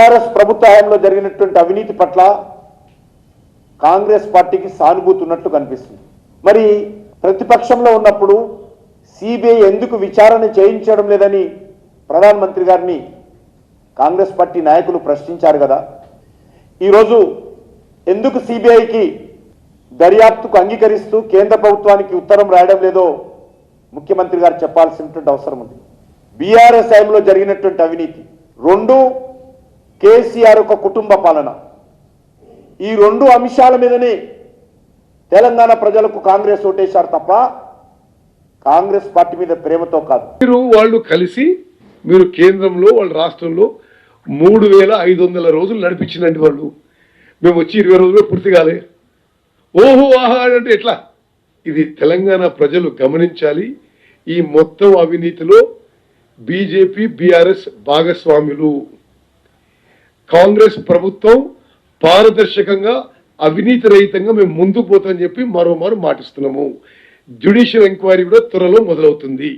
BRS ప్రభుత్వ హయాంలో జరిగినటువంటి అవినీతి పట్ల కాంగ్రెస్ పార్టీకి సానుభూతి ఉన్నట్లు కనిపిస్తుంది. మరి ప్రతిపక్షంలో ఉన్నప్పుడు సిబిఐ ఎందుకు విచారణ చేయించడం లేదని ప్రధానమంత్రి గారిని కాంగ్రెస్ పార్టీ నాయకులు ప్రశ్నించారు కదా. ఈరోజు ఎందుకు సిబిఐకి దర్యాప్తుకు అంగీకరిస్తూ కేంద్ర ప్రభుత్వానికి ఉత్తరం రాయడం లేదో ముఖ్యమంత్రి గారు చెప్పాల్సినటువంటి అవసరం ఉంది. బీఆర్ఎస్ హయాంలో జరిగినటువంటి అవినీతి రెండు కేసీఆర్ ఒక కుటుంబ పాలన. ఈ రెండు అంశాల మీదనే తెలంగాణ ప్రజలకు కాంగ్రెస్ ఓటేశారు తప్ప కాంగ్రెస్ పార్టీ మీద ప్రేమతో కాదు. మీరు వాళ్ళు కలిసి మీరు కేంద్రంలో వాళ్ళ రాష్ట్రంలో మూడు వేల ఐదు వందల రోజులు నడిపించిందండి వాళ్ళు. మేము వచ్చి ఇరవై రోజుల్లో పూర్తి కాలే. ఓహో ఆహా అంటే ఎట్లా? ఇది తెలంగాణ ప్రజలు గమనించాలి. ఈ మొత్తం అవినీతిలో బీజేపీ బీఆర్ఎస్ భాగస్వాములు. కాంగ్రెస్ ప్రభుత్వం పారదర్శకంగా అవినీతి రహితంగా మేము ముందుకు పోతామని చెప్పి మరోమారు మాటిస్తున్నాము. జ్యుడిషియల్ ఎంక్వైరీ కూడా త్వరలో మొదలవుతుంది.